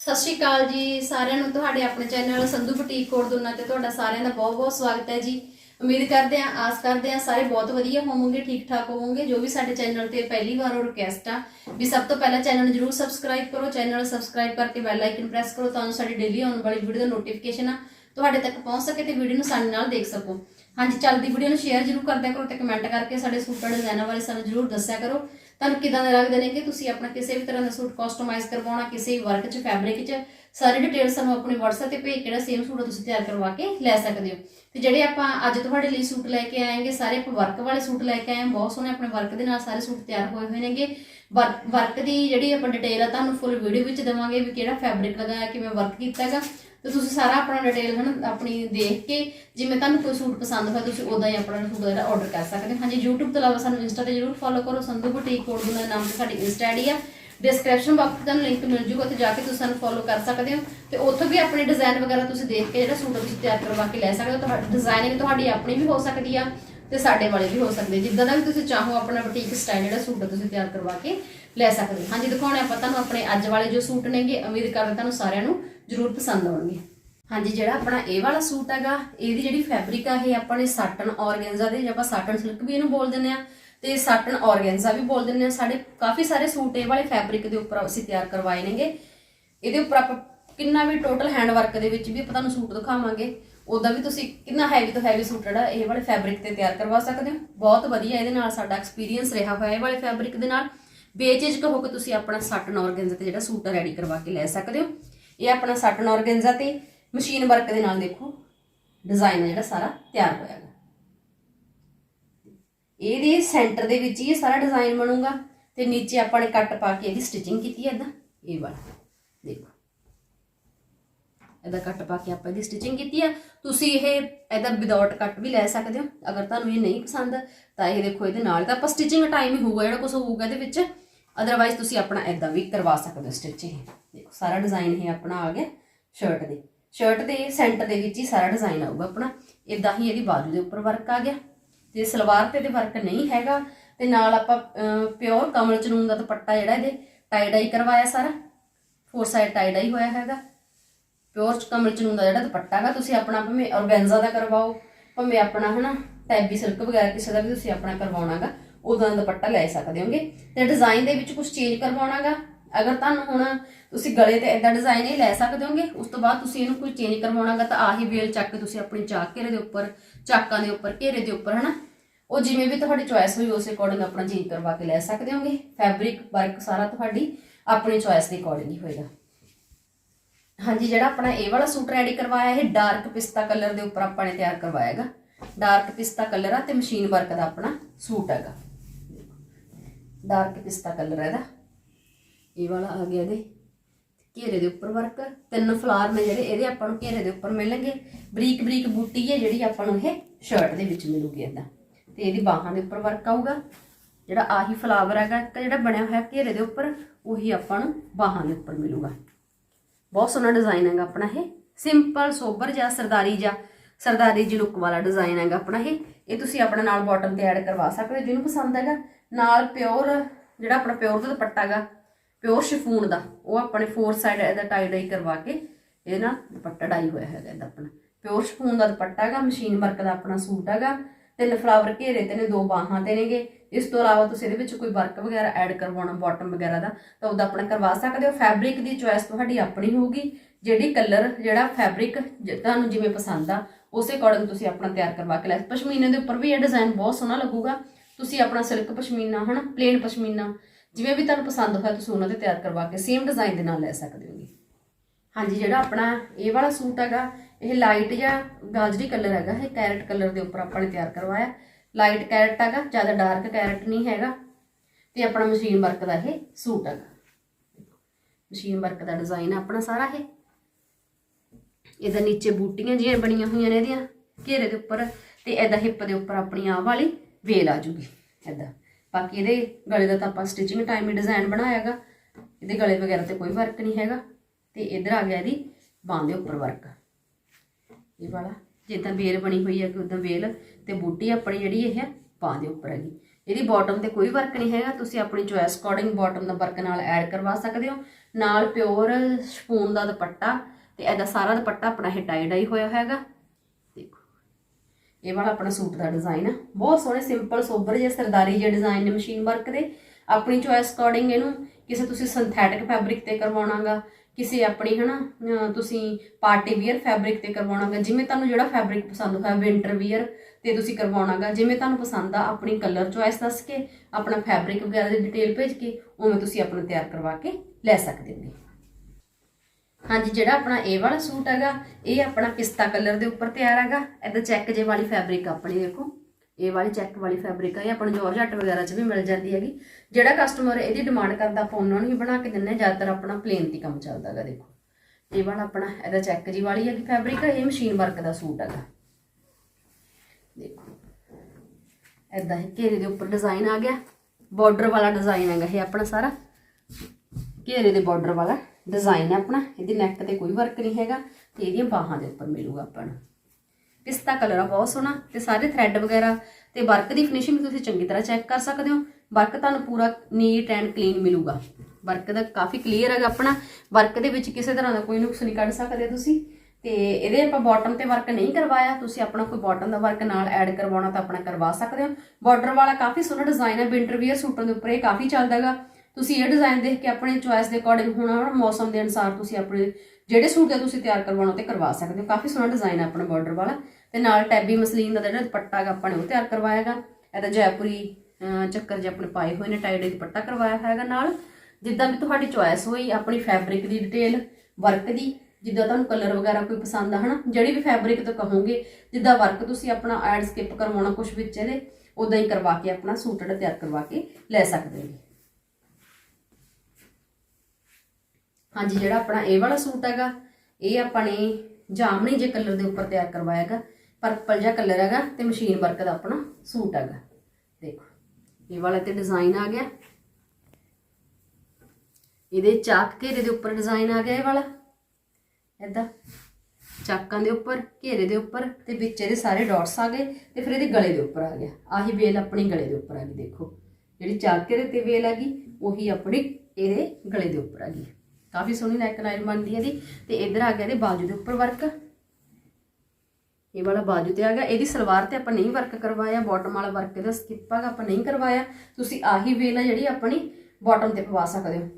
ਸਤਿ ਸ਼੍ਰੀ ਅਕਾਲ ਜੀ, ਸਾਰਿਆਂ ਨੂੰ ਤੁਹਾਡੇ ਆਪਣੇ ਚੈਨਲ ਸੰਧੂ ਬੁਟੀਕ ਕੋਡ ਦੁਨਾ ਤੇ ਤੁਹਾਡਾ ਸਾਰਿਆਂ ਦਾ ਬਹੁਤ-ਬਹੁਤ ਸਵਾਗਤ ਹੈ ਜੀ। ਉਮੀਦ ਕਰਦੇ ਹਾਂ, ਆਸ ਕਰਦੇ ਹਾਂ ਸਾਰੇ ਬਹੁਤ ਵਧੀਆ ਹੋਵੋਗੇ, ਠੀਕ ਠਾਕ ਹੋਵੋਗੇ, ਜੋ ਵੀ ਸਾਡੇ ਚੈਨਲ ਤੇ ਪਹਿਲੀ ਵਾਰ ਉਹ ਰਿਕਵੈਸਟ ਆ, ਵੀ ਸਭ ਤੋਂ ਪਹਿਲਾਂ ਚੈਨਲ ਨੂੰ ਜਰੂਰ ਸਬਸਕ੍ਰਾਈਬ ਕਰੋ, ਚੈਨਲ ਸਬਸਕ੍ਰਾਈਬ ਕਰਕੇ ਬੈਲ ਆਈਕਨ ਪ੍ਰੈਸ ਕਰੋ ਤਾਂ ਜੋ ਸਾਡੀ ਡੇਲੀ ਆਉਣ ਵਾਲੀ ਵੀਡੀਓ ਦਾ ਨੋਟੀਫਿਕੇਸ਼ਨ ਆ ਤੁਹਾਡੇ ਤੱਕ ਪਹੁੰਚ ਸਕੇ ਤੇ ਵੀਡੀਓ ਨੂੰ ਸਾਡੇ ਨਾਲ ਦੇਖ ਸਕੋ। ਹਾਂਜੀ, ਚੱਲਦੀ ਵੀਡੀਓ ਨੂੰ ਸ਼ੇਅਰ ਜਰੂਰ ਕਰਦਿਆ ਕਰੋ ਤੇ ਕਮੈਂਟ ਕਰਕੇ ਸਾਡੇ ਸੂਟਾਂ ਡਿਜ਼ਾਈਨਾਂ ਬਾਰੇ ਸਾਨੂੰ ਜਰੂਰ ਦੱਸਿਆ ਕਰੋ। ਤੁਹਾਨੂੰ ਕਿਦਾਂ ਦੇ ਲੱਗਦੇ ਨੇ ਕਿ ਤੁਸੀਂ ਆਪਣਾ ਕਿਸੇ ਵੀ ਤਰ੍ਹਾਂ ਦਾ ਸੂਟ ਕਸਟਮਾਈਜ਼ ਕਰਵਾਉਣਾ, ਕਿਸੇ ਵੀ ਵਰਕ 'ਚ ਫੈਬਰਿਕ 'ਚ, ਸਾਰੀ ਡਿਟੇਲ ਸਾਨੂੰ ਆਪਣੇ WhatsApp ਤੇ ਭੇਜ ਕੇ ਸੇਮ ਸੂਟ ਤੁਸੀਂ ਤਿਆਰ ਕਰਵਾ ਕੇ ਲੈ ਸਕਦੇ ਹੋ। ਤੇ ਜਿਹੜੇ ਆਪਾਂ ਅੱਜ ਤੁਹਾਡੇ ਲਈ ਸੂਟ ਲੈ ਕੇ ਆਏਗੇ, ਸਾਰੇ ਆਪਾਂ ਵਰਕ ਵਾਲੇ ਸੂਟ ਲੈ ਕੇ ਆਏ ਹਾਂ, ਬਹੁਤ ਸੋਹਣੇ ਆਪਣੇ ਵਰਕ ਦੇ ਨਾਲ ਸਾਰੇ ਸੂਟ ਤਿਆਰ ਹੋਏ ਹੋਏ ਨੇਗੇ। ਵਰਕ ਦੀ ਜਿਹੜੀ ਆਪਾਂ ਡਿਟੇਲ ਆ, ਤੁਹਾਨੂੰ ਫੁੱਲ ਵੀਡੀਓ ਵਿੱਚ ਦੇਵਾਂਗੇ ਵੀ ਕਿਹੜਾ ਫੈਬਰਿਕ ਲਗਾਇਆ, ਕਿਵੇਂ ਵਰਕ ਕੀਤਾ ਹੈਗਾ। ਤੇ ਤੁਸੀਂ ਸਾਰਾ ਆਪਣਾ ਡਿਟੇਲ ਹਨ ਆਪਣੀ ਦੇਖ ਕੇ ਜਿਵੇਂ ਤੁਹਾਨੂੰ ਕੋਈ ਸੂਟ ਪਸੰਦ ਹੋਇਆ, ਤੁਸੀਂ ਉਦਾਂ ਹੀ ਆਪਣਾ ਸੂਟ ਜਿਹੜਾ ਆਰਡਰ ਕਰ ਸਕਦੇ ਹੋ। ਹਾਂਜੀ, YouTube ਤੋਂ ਇਲਾਵਾ ਸਾਨੂੰ ਇੰਸਟਾ ਤੇ ਜਰੂਰ ਫੋਲੋ ਕਰੋ, ਸੰਧੂ ਬੁਟੀਕ ਕੋਡ ਦੇ ਨਾਮ ਤੇ ਸਾਡੀ ਇੰਸਟਾ ਆਈਡੀ ਆ। ਡਿਸਕ੍ਰਿਪਸ਼ਨ ਬਾਕਸ 'ਚ ਤੁਹਾਨੂੰ ਲਿੰਕ ਮਿਲ ਜੂਗਾ, ਉੱਥੇ ਜਾ ਕੇ ਤੁਸੀਂ ਸਾਨੂੰ ਫੋਲੋ ਕਰ ਸਕਦੇ ਹੋ। ਤੇ ਉੱਥੋਂ ਵੀ ਆਪਣੇ ਡਿਜ਼ਾਈਨ ਵਗੈਰਾ ਤੁਸੀਂ ਦੇਖ ਕੇ ਜਿਹੜਾ ਸੂਟ ਤੁਸੀਂ ਤਿਆਰ ਕਰਵਾ ਕੇ ਲੈ ਸਕਦੇ ਹੋ। ਤੁਹਾਡੀ ਡਿਜ਼ਾਈਨਿੰਗ ਤੁਹਾਡੀ ਆਪਣੀ ਵੀ ਹੋ ਸਕਦੀ ਆ ਤੇ ਸਾਡੇ ਵਾਲੇ ਵੀ ਹੋ ਸਕਦੇ ਜਿੱਦਾਂ ਦਾ ਵੀ ਤੁਸੀਂ ਚਾਹੋ ਆਪਣਾ ਬੁਟੀਕ ਸਟਾਈਲ ਜਿਹੜਾ ਸੂਟ ਤੁਸੀਂ ਤਿਆਰ ਕਰਵਾ ਕੇ ਲੈ ਸਕਦੇ ਹੋ। ਹਾਂਜੀ, ਦਿਖਾਉਣੇ ਆਪਾਂ ਤੁਹਾਨੂੰ ਆਪਣੇ ਅੱਜ ਵਾਲੇ ਜੋ ਸੂਟ ਨੇਗੇ, ਉਮੀਦ ਕਰਦੇ ਤੁਹਾਨੂੰ ਸਾਰਿਆਂ ਨੂੰ ਜ਼ਰੂਰ ਪਸੰਦ ਆਉਣਗੇ। ਹਾਂਜੀ, ਜਿਹੜਾ ਆਪਣਾ ਇਹ ਵਾਲਾ ਸੂਟ ਹੈਗਾ, ਇਹਦੀ ਜਿਹੜੀ ਫੈਬਰਿਕ ਆ, ਇਹ ਆਪਾਂ ਨੇ ਸਾਟਨ ਔਰਗੈਂਜ਼ਾ ਦੇ, ਜਾਂ ਆਪਾਂ ਸਾਟਨ ਸਿਲਕ ਵੀ ਇਹਨੂੰ ਬੋਲ ਦਿੰਦੇ ਆ, ਤੇ ਸਾਟਨ ਔਰਗੈਂਜ਼ਾ ਵੀ ਬੋਲ ਦਿੰਦੇ ਆ। ਸਾਡੇ ਕਾਫੀ ਸਾਰੇ ਸੂਟ ਇਹ ਵਾਲੇ ਫੈਬਰਿਕ ਦੇ ਉੱਪਰ ਅਸੀਂ ਤਿਆਰ ਕਰਵਾਏ ਨੇਗੇ। ਇਹਦੇ ਉੱਪਰ ਆਪਾਂ ਕਿੰਨਾ ਵੀ ਟੋਟਲ ਹੈਂਡ ਵਰਕ ਦੇ ਵਿੱਚ ਵੀ ਆਪਾਂ ਤੁਹਾਨੂੰ ਸੂਟ ਦਿਖਾਵਾਂਗੇ। ਉਦਾਂ ਵੀ ਤੁਸੀਂ ਕਿੰਨਾ ਹੈਵੀ ਤੋਂ ਹੈਵੀ ਸੂਟ ਜਿਹੜਾ ਇਹ ਵਾਲੇ ਫੈਬਰਿਕ ਤੇ ਤਿਆਰ ਕਰਵਾ ਸਕਦੇ ਹੋ। ਬਹੁਤ ਵਧੀਆ ਇਹਦੇ ਨਾਲ ਸਾਡਾ ਐਕਸਪੀਰੀਅੰਸ ਰਿਹਾ ਹੋਇਆ ਇਹ ਵਾਲੇ ਫੈਬਰਿਕ ਦੇ ਨਾਲ। ਬੇਝਿਜਕ ਹੋ ਕੇ ਤੁਸੀਂ ਆਪਣਾ ਸਾਟਨ ਔਰਗੈਂਜ਼ਾ ਤੇ ਜਿਹੜਾ ਸੂਟ ਰੈਡੀ ਕਰਵਾ ਕੇ ਲੈ ਸਕਦੇ ਹੋ। ਇਹ ਆਪਣਾ ਸਾਟਨ ਔਰਗੈਂਜ਼ਾ ਤੇ ਮਸ਼ੀਨ ਵਰਕ ਦੇ ਨਾਲ ਦੇਖੋ ਡਿਜ਼ਾਈਨ ਜਿਹੜਾ ਸਾਰਾ ਤਿਆਰ ਹੋਇਆ ਹੈ ਇਹਦੇ ਸੈਂਟਰ ਦੇ ਵਿੱਚ ਹੀ ਇਹ ਸਾਰਾ ਡਿਜ਼ਾਈਨ ਬਣੂਗਾ ਤੇ ਨੀਚੇ ਆਪਾਂ ਨੇ ਕੱਟ ਪਾ ਕੇ ਇਹਦੀ ਸਟਿਚਿੰਗ ਕੀਤੀ ਹੈ ਇਦਾਂ ਇਹ ਵਾਲਾ, ਦੇਖੋ। ਇਹਦਾ ਕੱਟ ਪਾ ਕੇ ਆਪਾਂ ਇਹਦੀ ਸਟਿਚਿੰਗ ਕੀਤੀ ਆ। ਤੁਸੀਂ ਇਹ ਇਹਦਾ ਵਿਦਆਊਟ ਕੱਟ ਵੀ ਲੈ ਸਕਦੇ ਹੋ। ਅਗਰ ਤੁਹਾਨੂੰ ਇਹ ਨਹੀਂ ਪਸੰਦ, ਤਾਂ ਇਹ ਦੇਖੋ ਇਹਦੇ ਨਾਲ ਤਾਂ ਆਪਾਂ ਸਟਿਚਿੰਗ ਟਾਈਮ ਹੀ ਹੋਊਗਾ, ਜਿਹੜਾ ਕੁਝ ਹੋਊਗਾ ਇਹਦੇ ਵਿੱਚ। ਅਦਰਵਾਈਜ਼ ਤੁਸੀਂ ਆਪਣਾ ਇਦਾਂ ਵੀ ਕਰਵਾ ਸਕਦੇ ਹੋ ਸਟਿਚਿੰਗ ਦੇਖੋ, ਸਾਰਾ ਡਿਜ਼ਾਈਨ ਇਹ ਆਪਣਾ ਆ ਗਿਆ ਸ਼ਰਟ ਦੇ। ਸ਼ਰਟ ਦੇ ਸੈਂਟਰ ਦੇ ਵਿੱਚ ਹੀ ਸਾਰਾ ਡਿਜ਼ਾਈਨ ਆਊਗਾ ਆਪਣਾ। ਇਦਾਂ ਹੀ ਇਹਦੀ ਬਾਜੂ ਦੇ ਉੱਪਰ ਵਰਕ ਆ ਗਿਆ। ਤੇ ਸਲਵਾਰ ਤੇ ਤੇ ਵਰਕ ਨਹੀਂ ਹੈਗਾ। ਤੇ ਨਾਲ ਆਪਾਂ ਪਿਓਰ ਕਮਲ ਚਨੂਨ ਦਾ ਦੁਪੱਟਾ ਜਿਹੜਾ ਇਹਦੇ ਟਾਈ ਡਾਈ ਕਰਵਾਇਆ ਸਾਰਾ। ਫੋਰ ਸਾਈਡ ਟਾਈ ਡਾਈ ਹੋਇਆ ਹੈਗਾ। ਪਿਓਰ ਕਮਲ ਚਨੂਨ ਦਾ ਜਿਹੜਾ ਦੁਪੱਟਾ ਹੈਗਾ, ਤੁਸੀਂ ਆਪਣਾ ਭਾਵੇਂ ਔਰਗੈਂਜ਼ਾ ਦਾ ਕਰਵਾਓ, ਭਾਵੇਂ ਆਪਣਾ ਹਨਾ ਟੈਬੀ ਸਿਲਕ ਵਗੈਰਾ ਕਿਸੇ ਦਾ ਵੀ ਤੁਸੀਂ ਆਪਣਾ ਕਰਵਾਉਣਾਗਾ ਉਦੋਂ ਦਾ ਦੁਪੱਟਾ ਲੈ ਸਕਦੇ ਹੋਗੇ। ਤੇ ਡਿਜ਼ਾਈਨ ਦੇ ਵਿੱਚ ਕੁਝ ਚੇਂਜ ਕਰਵਾਉਣਾਗਾ। ਅਗਰ ਤੁਹਾਨੂੰ ਹੁਣ ਤੁਸੀਂ ਗਲੇ ਤੇ ਇਦਾਂ ਡਿਜ਼ਾਈਨ ਹੀ ਲੈ ਸਕਦੇ ਹੋਗੇ, ਉਸ ਤੋਂ ਬਾਅਦ ਤੁਸੀਂ ਇਹਨੂੰ ਕੋਈ ਚੇਂਜ ਕਰਵਾਉਣਾਗਾ ਤਾਂ ਆਹੀ ਵੇਲ ਚੱਕ ਕੇ ਤੁਸੀਂ ਆਪਣੀ ਚਾਕ ਘੇਰੇ ਦੇ ਉੱਪਰ, ਚਾਕਾਂ ਦੇ ਉੱਪਰ, ਘੇਰੇ ਦੇ ਉੱਪਰ, ਹਨਾ? ਉਹ ਜਿਵੇਂ ਵੀ ਤੁਹਾਡੀ ਚੁਆਇਸ ਹੋਈ, ਉਸੇ ਅਕੋਰਡਿੰਗ ਆਪਣਾ ਚੇਂਜ ਕਰਵਾ ਕੇ ਲੈ ਸਕਦੇ ਹੋਗੇ। ਫੈਬਰਿਕ ਵਰਕ ਸਾਰਾ ਤੁਹਾਡੀ ਆਪਣੀ ਚੁਆਇਸ ਦੇ ਅਕੋਰਡਿੰਗ ਹੀ ਹੋਏਗਾ। ਹਾਂਜੀ, ਜਿਹੜਾ ਆਪਣਾ ਇਹ ਵਾਲਾ ਸੂਟ ਰੈਡੀ ਕਰਵਾਇਆ, ਇਹ ਡਾਰਕ ਪਿਸਤਾ ਕਲਰ ਦੇ ਉੱਪਰ ਆਪਾਂ ਨੇ ਤਿਆਰ ਕਰਵਾਇਆ ਹੈਗਾ ਡਾਰਕ ਪਿਸਤਾ ਕਲਰ ਆ ਤੇ ਮਸ਼ੀਨ ਵਰਕ ਦਾ ਆਪਣਾ ਸੂਟ ਹੈਗਾ। ਡਾਰਕ ਪਿਸਤਾ ਕਲਰ ਹੈ ਇਹਦਾ ਇਹ ਵਾਲਾ ਆ ਗਿਆ ਇਹਦੇ। ਘੇਰੇ ਦੇ ਉੱਪਰ ਵਰਕ ਤਿੰਨ ਫਲਾਰ ਨੇ ਜਿਹੜੇ, ਇਹਦੇ ਆਪਾਂ ਨੂੰ ਘੇਰੇ ਦੇ ਉੱਪਰ ਮਿਲਣਗੇ। ਬਰੀਕ ਬਰੀਕ ਬੂਟੀ ਹੈ ਜਿਹੜੀ ਆਪਾਂ ਨੂੰ ਇਹ ਸ਼ਰਟ ਦੇ ਵਿੱਚ ਮਿਲੂਗੀ ਇਦਾਂ ਤੇ ਇਹਦੀ ਬਾਹਾਂ ਦੇ ਉੱਪਰ ਵਰਕ ਆਊਗਾ। ਜਿਹੜਾ ਆਹੀ ਫਲਾਵਰ ਹੈਗਾ, ਇੱਕ ਜਿਹੜਾ ਬਣਿਆ ਹੋਇਆ ਘੇਰੇ ਦੇ ਉੱਪਰ, ਉਹੀ ਆਪਾਂ ਨੂੰ ਬਾਹਾਂ ਦੇ ਉੱਪਰ ਮਿਲੂਗਾ। ਬਹੁਤ ਸੋਹਣਾ ਡਿਜ਼ਾਈਨ ਹੈਗਾ ਆਪਣਾ ਇਹ। ਸਿੰਪਲ ਸੋਬਰ ਜਿਹਾ ਸਰਦਾਰੀ ਜਿਹਾ ਸਰਦਾਰੀ ਜੀ ਲੁੱਕ ਵਾਲਾ ਡਿਜ਼ਾਈਨ ਹੈਗਾ ਆਪਣਾ ਇਹ ਇਹ ਤੁਸੀਂ ਆਪਣੇ ਨਾਲ ਬਾਟਮ ਤੇ ਐਡ ਕਰਵਾ ਸਕਦੇ ਹੋ, ਜਿਹਨੂੰ ਪਸੰਦ ਹੈਗਾ। ਨਾਲ ਪਿਓਰ ਜਿਹੜਾ ਆਪਣਾ ਪਿਓਰ ਦਾ ਦੁਪੱਟਾ ਹੈਗਾ ਪਿਓਰ ਸ਼ਿਫੂਨ ਦਾ, ਉਹ ਆਪਣੇ ਫੋਰ ਸਾਈਡ ਇਹਦਾ ਟਾਈ ਡਾਈ ਕਰਵਾ ਕੇ ਇਹ ਨਾ ਦੁਪੱਟਾ ਡਾਈ ਹੋਇਆ ਹੈਗਾ ਇਹਦਾ ਆਪਣਾ। ਪਿਓਰ ਸ਼ਿਫੂਨ ਦਾ ਦੁਪੱਟਾ ਹੈਗਾ ਮਸ਼ੀਨ ਵਰਕ ਦਾ ਆਪਣਾ ਸੂਟ ਹੈਗਾ, ਤਿੰਨ ਫਲਾਵਰ ਘੇਰੇ ਤੇ ਨੇ, ਦੋ ਬਾਹਾਂ ਤੇ ਨੇਗੇ। ਇਸ ਤੋਂ ਇਲਾਵਾ ਤੁਸੀਂ ਇਹਦੇ ਵਿੱਚ ਕੋਈ ਵਰਕ ਵਗੈਰਾ ਐਡ ਕਰਵਾਉਣਾ ਬਾਟਮ ਵਗੈਰਾ ਦਾ, ਤਾਂ ਉਹਦਾ ਆਪਣਾ ਕਰਵਾ ਸਕਦੇ ਹੋ। ਫੈਬਰਿਕ ਦੀ ਚੋਇਸ ਤੁਹਾਡੀ ਆਪਣੀ ਹੋਊਗੀ। ਜਿਹੜੀ ਕਲਰ ਜਿਹੜਾ ਫੈਬਰਿਕ ਤੁਹਾਨੂੰ ਜਿਵੇਂ ਪਸੰਦ ਆ ਉਸੇ ਅਕੋਰਡਿੰਗ ਤੁਸੀਂ ਆਪਣਾ ਤਿਆਰ ਕਰਵਾ ਕੇ ਲੈ ਪਸ਼ਮੀਨੇ ਦੇ ਉੱਪਰ ਵੀ ਇਹ ਡਿਜ਼ਾਈਨ ਬਹੁਤ ਸੋਹਣਾ ਲੱਗੂਗਾ। ਤੁਸੀਂ ਆਪਣਾ ਸਿਲਕ ਪਸ਼ਮੀਨਾ, ਹਨਾ ਪਲੇਨ ਪਸ਼ਮੀਨਾ, ਜਿਵੇਂ ਵੀ ਤੁਹਾਨੂੰ ਪਸੰਦ ਹੋਇਆ ਤੁਸੀਂ ਉਹਨਾਂ ਤੇ ਤਿਆਰ ਕਰਵਾ ਕੇ ਸੇਮ ਡਿਜ਼ਾਈਨ ਦੇ ਨਾਲ ਲੈ ਸਕਦੇ ਹੋਗੇ। ਹਾਂਜੀ, ਜਿਹੜਾ ਆਪਣਾ ਇਹ ਵਾਲਾ ਸੂਟ ਹੈਗਾ, ਇਹ ਲਾਈਟ ਜਾਂ ਗਾਜਰੀ ਕਲਰ ਹੈਗਾ, ਇਹ ਕੈਰਟ ਕਲਰ ਦੇ ਉੱਪਰ ਆਪਾਂ ਨੇ ਤਿਆਰ ਕਰਵਾਇਆ। ਲਾਈਟ ਕੈਰਟ ਹੈਗਾ, ਜ਼ਿਆਦਾ ਡਾਰਕ ਕੈਰਟ ਨਹੀਂ ਹੈਗਾ। ਤੇ ਆਪਣਾ ਮਸ਼ੀਨ ਵਰਕ ਦਾ ਇਹ ਸੂਟ ਹੈਗਾ। ਮਸ਼ੀਨ ਵਰਕ ਦਾ ਡਿਜ਼ਾਈਨ ਆਪਣਾ ਸਾਰਾ ਇਹ। ਇਹਦਾ ਨੀਚੇ ਬੂਟੀਆਂ ਜਿਹੀਆਂ ਬਣੀਆਂ ਹੋਈਆਂ ਨੇ ਇਹਦੀਆਂ, ਘੇਰੇ ਦੇ ਉੱਪਰ, ਤੇ ਇਹਦਾ ਹਿੱਪ ਦੇ ਉੱਪਰ ਆਪਣੀ ਆਹ ਵਾਲੀ ਵੇਲ ਆ ਜੂਗੀ, ਇਹਦਾ। ਬਾਕੀ ਇਹਦੇ ਗਲੇ ਦਾ ਤਾਂ ਆਪਾਂ ਸਟਿਚਿੰਗ ਟਾਈਮ ਹੀ ਡਿਜ਼ਾਈਨ ਬਣਾਇਆਗਾ, ਇਹਦੇ ਗਲੇ ਵਗੈਰਾ ਤੇ ਕੋਈ ਵਰਕ ਨਹੀਂ ਹੈਗਾ, ਤੇ ਇਧਰ ਆ ਗਿਆ ਇਹਦੀ ਬਾਂਹ ਦੇ ਉੱਪਰ ਵਰਕ ਇਹ ਵਾਲਾ, ਜਿੱਦਾਂ ਵੇਲ ਬਣੀ ਹੋਈ ਹੈ ਕਿ ਉਦਾਂ ਵੇਲ, ਤੇ ਬੂਟੀ ਆਪਣੀ ਜਿਹੜੀ ਇਹ ਬਾਂਹ ਦੇ ਉੱਪਰ ਹੈਗੀ। ਇਹਦੀ ਬਾਟਮ ਤੇ ਕੋਈ ਵਰਕ ਨਹੀਂ ਹੈਗਾ, ਤੁਸੀਂ ਆਪਣੀ ਚੋਇਸ ਅਕੋਰਡਿੰਗ ਬਾਟਮ ਦਾ ਵਰਕ ਨਾਲ ਐਡ ਕਰਵਾ ਸਕਦੇ ਹੋ। ਨਾਲ ਪਿਓਰ ਸ਼ਪੂਨ ਦਾ ਦੁਪੱਟਾ ਤੇ ਇਹਦਾ ਸਾਰਾ ਦੁਪੱਟਾ ਆਪਣਾ ਇਹ ਟਾਈ ਡਾਈ ਹੋਇਆ ਹੈਗਾ। ਦੇਖੋ। ਇਹ ਵਾਲਾ ਆਪਣਾ ਸੂਟ ਦਾ ਡਿਜ਼ਾਈਨ ਆ। ਬਹੁਤ ਸੋਹਣੇ ਸਿੰਪਲ ਸੋਬਰ ਜਿਹੇ, ਸਰਦਾਰੀ ਜਿਹੇ ਡਿਜ਼ਾਈਨ ਨੇ ਮਸ਼ੀਨ ਵਰਕ ਦੇ। ਆਪਣੀ ਚੋਇਸ ਅਕੋਰਡਿੰਗ ਇਹਨੂੰ ਕਿਸੇ ਤੁਸੀਂ ਸਿੰਥੈਟਿਕ ਫੈਬਰਿਕ ਤੇ ਕਰਵਾਉਣਾਗਾ, ਕਿਸੇ ਆਪਣੀ, ਹਨਾ, ਅਹ, ਤੁਸੀਂ ਪਾਰਟੀ ਵੇਅਰ ਫੈਬਰਿਕ ਤੇ ਕਰਵਾਉਣਾਗਾ। ਜਿਵੇਂ ਤੁਹਾਨੂੰ ਜਿਹੜਾ ਫੈਬਰਿਕ ਪਸੰਦ ਹੋਇਆ ਵਿੰਟਰ ਵੇਅਰ ਤੇ ਤੁਸੀਂ ਕਰਵਾਉਣਾਗਾ। ਜਿਵੇਂ ਤੁਹਾਨੂੰ ਪਸੰਦ ਆ, ਆਪਣੀ ਕਲਰ ਚੋਇਸ ਦੱਸ ਕੇ, ਆਪਣਾ ਫੈਬਰਿਕ ਵਗੈਰਾ ਦੀ ਡਿਟੇਲ ਭੇਜ ਕੇ, ਉਵੇਂ ਤੁਸੀਂ ਆਪਣਾ ਤਿਆਰ ਕਰਵਾ ਕੇ ਲੈ ਸਕਦੇ ਹੋ। ਹਾਂਜੀ, ਜਿਹੜਾ ਆਪਣਾ ਇਹ ਵਾਲਾ ਸੂਟ ਹੈਗਾ, ਇਹ ਆਪਣਾ ਪਿਸਤਾ ਕਲਰ ਦੇ ਉੱਪਰ ਤਿਆਰ ਹੈਗਾ। ਇਹਦਾ ਚੈੱਕ ਜੇ ਵਾਲੀ ਫੈਬਰਿਕ ਆਪਣੀ ਦੇਖੋ। ਇਹ ਵਾਲੀ ਚੈੱਕ ਵਾਲੀ ਫੈਬਰਿਕ ਹੈ ਇਹ ਆਪਾਂ ਜੋਰਜੱਟ ਵਗੈਰਾ 'ਚ ਵੀ ਮਿਲ ਜਾਂਦੀ ਹੈਗੀ। ਜਿਹੜਾ ਕਸਟਮਰ ਇਹਦੀ ਡਿਮਾਂਡ ਕਰਦਾ, ਆਪਾਂ ਉਹਨਾਂ ਨੂੰ ਵੀ ਬਣਾ ਕੇ ਦਿੰਨੇ ਜ਼ਿਆਦਾਤਰ ਆਪਣਾ ਪਲੇਨ 'ਤੇ ਕੰਮ ਚੱਲਦਾ ਹੈਗਾ, ਦੇਖੋ। ਇਹ ਵਾਲਾ ਆਪਣਾ, ਇਹਦਾ ਚੈੱਕ ਜੀ ਵਾਲੀ ਹੈਗੀ ਫੈਬਰਿਕ ਹੈ ਇਹ ਮਸ਼ੀਨ ਵਰਕ ਦਾ ਸੂਟ ਹੈਗਾ। ਦੇਖੋ। ਐਦਾਂ ਹੀ ਘੇਰੇ ਦੇ ਉੱਪਰ ਡਿਜ਼ਾਈਨ ਆ ਗਿਆ। ਬਾਰਡਰ ਵਾਲਾ ਡਿਜ਼ਾਈਨ ਹੈਗਾ ਇਹ ਆਪਣਾ ਸਾਰਾ। ਘੇਰੇ ਦੇ ਬਾਰਡਰ ਵਾਲਾ। ਡਿਜ਼ਾਈਨ ਹੈ ਆਪਣਾ, ਇਹਦੇ ਨੈਕ ਤੇ ਕੋਈ ਵਰਕ ਨਹੀਂ ਹੈਗਾ ਤੇ ਇਹਦੀਆਂ ਬਾਹਾਂ ਦੇ ਉੱਪਰ ਮਿਲੂਗਾ ਆਪਾਂ ਨੂੰ। ਪਿਸਤਾ ਕਲਰ ਆ, ਬਹੁਤ ਸੋਹਣਾ ਤੇ ਸਾਰੇ ਥ੍ਰੈਡ ਵਗੈਰਾ ਤੇ ਵਰਕ ਦੀ ਫਿਨਿਸ਼ਿੰਗ ਤੁਸੀਂ ਚੰਗੀ ਤਰ੍ਹਾਂ ਚੈੱਕ ਕਰ ਸਕਦੇ ਹੋ। ਵਰਕ ਤੁਹਾਨੂੰ ਪੂਰਾ ਨੀਟ ਐਂਡ ਕਲੀਨ ਮਿਲੂਗਾ। ਵਰਕ ਦਾ ਕਾਫੀ ਕਲੀਅਰ ਹੈਗਾ ਆਪਣਾ। ਵਰਕ ਦੇ ਵਿੱਚ ਕਿਸੇ ਤਰ੍ਹਾਂ ਦਾ ਕੋਈ ਨੁਕਸ ਨਹੀਂ ਕੱਢ ਸਕਦੇ ਤੁਸੀਂ। ਤੇ ਇਹਦੇ ਆਪਾਂ ਬਾਟਮ ਤੇ ਵਰਕ ਨਹੀਂ ਕਰਵਾਇਆ, ਤੁਸੀਂ ਆਪਣਾ ਕੋਈ ਬਾਟਮ ਦਾ ਵਰਕ ਨਾਲ ਐਡ ਕਰਵਾਉਣਾ ਤਾਂ ਆਪਣਾ ਕਰਵਾ ਸਕਦੇ ਹੋ। ਬਾਰਡਰ ਵਾਲਾ ਕਾਫੀ ਸੋਹਣਾ ਡਿਜ਼ਾਈਨ ਹੈ ਵਿੰਟਰ ਵੀਅਰ ਸੂਟਾਂ ਦੇ ਉੱਪਰ ਇਹ ਕਾਫੀ ਚੱਲਦਾਗਾ ਤੁਸੀਂ ਇਹ ਡਿਜ਼ਾਈਨ ਦੇਖ ਕੇ ਆਪਣੇ ਚੁਆਇਸ ਦੇ ਅਕੋਰਡਿੰਗ ਹੁਣ ਹੁਣ ਮੌਸਮ ਦੇ ਅਨੁਸਾਰ ਤੁਸੀਂ ਆਪਣੇ ਜਿਹੜੇ ਸੂਟ ਦੇ ਤੁਸੀਂ ਤਿਆਰ ਕਰਵਾਉਣਾ ਤੇ ਕਰਵਾ ਸਕਦੇ ਹੋ। ਕਾਫੀ ਸੋਹਣਾ ਡਿਜ਼ਾਈਨ ਹੈ ਆਪਣਾ ਬਾਰਡਰ ਵਾਲਾ। ਤੇ ਨਾਲ ਟੈਬੀ ਮਸਲੀਨ ਦਾ ਜਿਹੜਾ ਦੁਪੱਟਾ ਹੈਗਾ ਆਪਾਂ ਨੇ ਉਹ ਤਿਆਰ ਕਰਵਾਇਆਗਾ ਤਾਂ ਜੈਪੁਰੀ ਚੱਕਰ ਜੇ ਆਪਣੇ ਪਾਏ ਹੋਏ ਨੇ ਟਾਈਡ ਦੁਪੱਟਾ ਕਰਵਾਇਆ ਹੈਗਾ ਨਾਲ। ਜਿੱਦਾਂ ਵੀ ਤੁਹਾਡੀ ਚੁਆਇਸ ਹੋਈ, ਆਪਣੀ ਫੈਬਰਿਕ ਦੀ ਡਿਟੇਲ ਵਰਕ ਦੀ, ਜਿੱਦਾਂ ਤੁਹਾਨੂੰ ਕਲਰ ਵਗੈਰਾ ਕੋਈ ਪਸੰਦ ਆ, ਹਨਾ? ਜਿਹੜੀ ਵੀ ਫੈਬਰਿਕ ਤੋਂ ਕਹੋਗੇ, ਜਿੱਦਾਂ ਵਰਕ ਤੁਸੀਂ ਆਪਣਾ ਐਡ ਸਕਿਪ ਕਰਵਾਉਣਾ ਕੁਝ ਵਿੱਚ ਇਹਦੇ ਉਦਾਂ ਹੀ ਕਰਵਾ ਕੇ ਆਪਣਾ ਸੂਟ ਜਿਹੜਾ ਤਿਆਰ ਕਰਵਾ ਕੇ ਲੈ ਸਕਦੇ ਹੋ। ਹਾਂਜੀ, ਜਿਹੜਾ ਆਪਣਾ ਇਹ ਵਾਲਾ ਸੂਟ ਹੈਗਾ, ਇਹ ਆਪਾਂ ਨੇ ਜਾਮਣੀ ਜੇ ਕਲਰ ਦੇ ਉੱਪਰ ਤਿਆਰ ਕਰਵਾਇਆ ਹੈਗਾ। ਪਰਪਲ ਜਿਹਾ ਕਲਰ ਹੈਗਾ ਤੇ ਮਸ਼ੀਨ ਵਰਕ ਦਾ ਆਪਣਾ ਸੂਟ ਹੈਗਾ। ਦੇਖੋ, ਇਹ ਵਾਲਾ ਤੇ ਡਿਜ਼ਾਈਨ ਆ ਗਿਆ। ਇਹਦੇ ਚਾਕ ਘੇਰੇ ਦੇ ਉੱਪਰ ਡਿਜ਼ਾਈਨ ਆ ਗਿਆ ਇਹ ਵਾਲਾ। ਏਦਾਂ, ਚਾਕਾਂ ਦੇ ਉੱਪਰ, ਘੇਰੇ ਦੇ ਉੱਪਰ ਤੇ ਵਿੱਚ ਇਹਦੇ ਸਾਰੇ ਡਾਟਸ ਆ ਗਏ ਤੇ ਫਿਰ ਇਹਦੇ ਗਲੇ ਦੇ ਉੱਪਰ ਆ ਗਿਆ। ਆਹੀ ਵੇਲ ਆਪਣੀ ਗਲੇ ਦੇ ਉੱਪਰ ਆ ਗਈ, ਦੇਖੋ। ਜਿਹੜੀ ਚਾਕ ਘੇਰੇ ਤੇ ਵੇਲ ਆ ਗਈ ਉਹੀ ਆਪਣੀ ਇਹਦੇ ਗਲੇ ਦੇ ਉੱਪਰ ਆ ਗਈ। ਕਾਫੀ ਸੋਹਣੀ ਨੈਕ ਲਾਈਨ ਬਣਦੀ ਹੈ ਇਹਦੀ। ਤੇ ਇਧਰ ਆ ਗਿਆ ਇਹਦੇ ਬਾਜੂ ਦੇ ਉੱਪਰ ਵਰਕ ਇਹ ਵਾਲਾ ਬਾਜੂ ਤੇ ਆ ਗਿਆ। ਇਹਦੀ ਸਲਵਾਰ ਤੇ ਆਪਾਂ ਨਹੀਂ ਵਰਕ ਕਰਵਾਇਆ। ਬਾਟਮ ਵਾਲਾ ਵਰਕ ਇਹਦਾ ਸਕਿਪ ਹੈਗਾ ਆਪਾਂ ਨਹੀਂ ਕਰਵਾਇਆ। ਤੁਸੀਂ ਆਹੀ ਵੇਲ ਆ ਜਿਹੜੀ ਆਪਣੀ ਬਾਟਮ ਤੇ ਪਵਾ ਸਕਦੇ ਹੋ।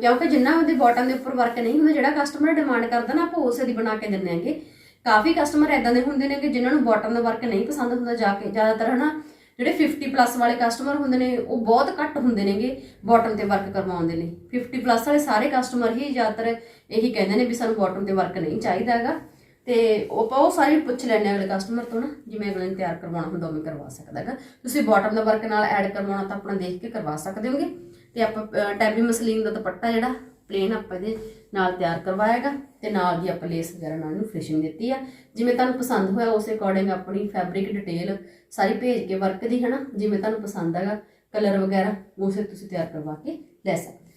ਕਿਉਂਕਿ ਜਿੰਨਾ ਉਹਦੇ ਬਾਟਮ ਦੇ ਉੱਪਰ ਵਰਕ ਨਹੀਂ ਹੁੰਦਾ, ਜਿਹੜਾ ਕਸਟਮਰ ਡਿਮਾਂਡ ਕਰਦਾ ਨਾ, ਆਪਾਂ ਉਸੇ ਦੀ ਬਣਾ ਕੇ ਦਿੰਨੇ ਆਂਗੇ ਕਾਫੀ ਕਸਟਮਰ ਐਦਾਂ ਦੇ ਹੁੰਦੇ ਨੇ ਕਿ ਜਿਨ੍ਹਾਂ ਨੂੰ ਬਾਟਮ ਦਾ ਵਰਕ ਨਹੀਂ ਪਸੰਦ ਹੁੰਦਾ, ਜਾ ਕੇ ਜ਼ਿਆਦਾਤਰ ਹਨਾ ਜਿਹੜੇ 50 ਪਲੱਸ ਵਾਲੇ ਕਸਟਮਰ ਹੁੰਦੇ ਨੇ, ਉਹ ਬਹੁਤ ਘੱਟ ਹੁੰਦੇ ਨੇਗੇ ਬਾਟਮ ਤੇ ਵਰਕ ਕਰਵਾਉਣ ਦੇ ਲਈ। 50 ਪਲੱਸ ਵਾਲੇ ਸਾਰੇ ਕਸਟਮਰ ਹੀ ਜ਼ਿਆਦਾਤਰ ਇਹੀ ਕਹਿੰਦੇ ਨੇ ਵੀ ਸਾਨੂੰ ਬਾਟਮ ਤੇ ਵਰਕ ਨਹੀਂ ਚਾਹੀਦਾ ਹੈਗਾ। ਤੇ ਉਹ ਆਪਾਂ ਉਹ ਸਾਰੇ ਪੁੱਛ ਲੈਣੇ ਅਗਲੇ ਕਸਟਮਰ ਤੋਂ ਨਾ ਜਿਵੇਂ ਅਗਲੇ ਨੇ ਤਿਆਰ ਕਰਵਾਉਣਾ ਹੁੰਦਾ ਉਵੇਂ ਕਰਵਾ ਸਕਦਾ ਹੈਗਾ। ਤੁਸੀਂ ਬਾਟਮ ਦਾ ਵਰਕ ਨਾਲ ਐਡ ਕਰਵਾਉਣਾ ਤਾਂ ਆਪਣਾ ਦੇਖ ਕੇ ਕਰਵਾ ਸਕਦੇ ਹੋਗੇ। ਤੇ ਆਪਾਂ ਟੈਬੀ ਮਸਲੀਨ ਦਾ ਦੁਪੱਟਾ ਜਿਹੜਾ ਪਲੇਨ ਆਪਾਂ ਇਹਦੇ ਨਾਲ ਤਿਆਰ ਕਰਵਾਇਆਗਾ ਤੇ ਨਾਲ ਹੀ ਆਪਾਂ ਲੇਸ ਵਗੈਰਾ ਨਾਲ ਇਹਨੂੰ ਫਿਨਿਸ਼ਿੰਗ ਦਿੱਤੀ ਆ। ਜਿਵੇਂ ਤੁਹਾਨੂੰ ਪਸੰਦ ਹੋਇਆ ਉਸੇ ਅਕੋਰਡਿੰਗ ਆਪਣੀ ਫੈਬਰਿਕ ਡਿਟੇਲ ਸਾਰੀ ਭੇਜ ਕੇ ਵਰਕ ਦੀ, ਹਨਾ? ਜਿਵੇਂ ਤੁਹਾਨੂੰ ਪਸੰਦ ਹੈਗਾ ਕਲਰ ਵਗੈਰਾ, ਉਸੇ ਤੁਸੀਂ ਤਿਆਰ ਕਰਵਾ ਕੇ ਲੈ ਸਕਦੇ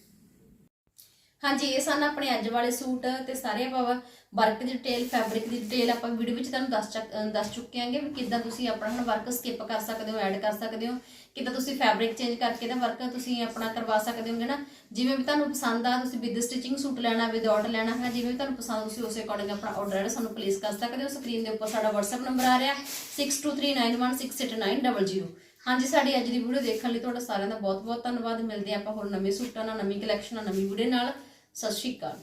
ਹਾਂਜੀ, ਇਹ ਸਨ ਆਪਣੇ ਅੱਜ ਵਾਲੇ ਸੂਟ ਤੇ ਸਾਰੇ ਆਪਾਂ ਵਰਕ ਦੀ ਡਿਟੇਲ ਫੈਬਰਿਕ ਦੀ ਡਿਟੇਲ ਆਪਾਂ ਵੀਡੀਓ ਵਿੱਚ ਤੁਹਾਨੂੰ ਦੱਸ ਚੱਕ- ਦੱਸ ਚੁੱਕੇ ਆਂਗੇ ਵੀ ਕਿੱਦਾਂ ਤੁਸੀਂ ਆਪਣਾ ਹੁਣ ਵਰਕ ਸਕਿਪ ਕਰ ਸਕਦੇ ਹੋ ਐਡ ਕਰ ਸਕਦੇ ਹੋ, ਕਿੱਦਾਂ ਤੁਸੀਂ ਫੈਬਰਿਕ ਚੇਂਜ ਕਰਕੇ ਦਾ ਵਰਕ ਤੁਸੀਂ ਆਪਣਾ ਕਰਵਾ ਸਕਦੇ ਹੋਗੇ ਨਾ। ਜਿਵੇਂ ਵੀ ਤੁਹਾਨੂੰ ਪਸੰਦ ਆ, ਤੁਸੀਂ ਵਿਦ ਸਟਿਚਿੰਗ ਸੂਟ ਲੈਣਾ ਵਿਦਆਊਟ ਲੈਣਾ ਹੈ ਜਿਵੇਂ ਵੀ ਤੁਹਾਨੂੰ ਪਸੰਦ ਤੁਸੀਂ ਉਸੇ ਅਕੋਰਡਿੰਗ ਆਪਣਾ ਆਰਡਰ ਸਾਨੂੰ ਪਲੇਸ ਕਰ ਸਕਦੇ ਹੋ। ਸਕਰੀਨ ਦੇ ਉੱਪਰ ਸਾਡਾ WhatsApp ਨੰਬਰ ਆ ਰਿਹਾ 6239168900 ਹਾਂਜੀ, ਸਾਡੀ ਅੱਜ ਦੀ ਵੀਡੀਓ ਦੇਖਣ ਲਈ ਤੁਹਾਡਾ ਸਾਰਿਆਂ ਦਾ ਬਹੁਤ ਬਹੁਤ ਧੰਨਵਾਦ। ਮਿਲਦੇ ਹਾਂ ਆਪਾਂ ਹੋਰ ਨਵੇਂ ਸੂਟਾਂ ਨਾਲ, ਨਵੀਂ ਕਲੈਕਸ਼ਨ ਨਾਲ, ਨਵੀਂ ਵੀਡੀਓ ਨਾਲ। ਸਤਿ ਸ਼੍ਰੀ ਅਕਾਲ।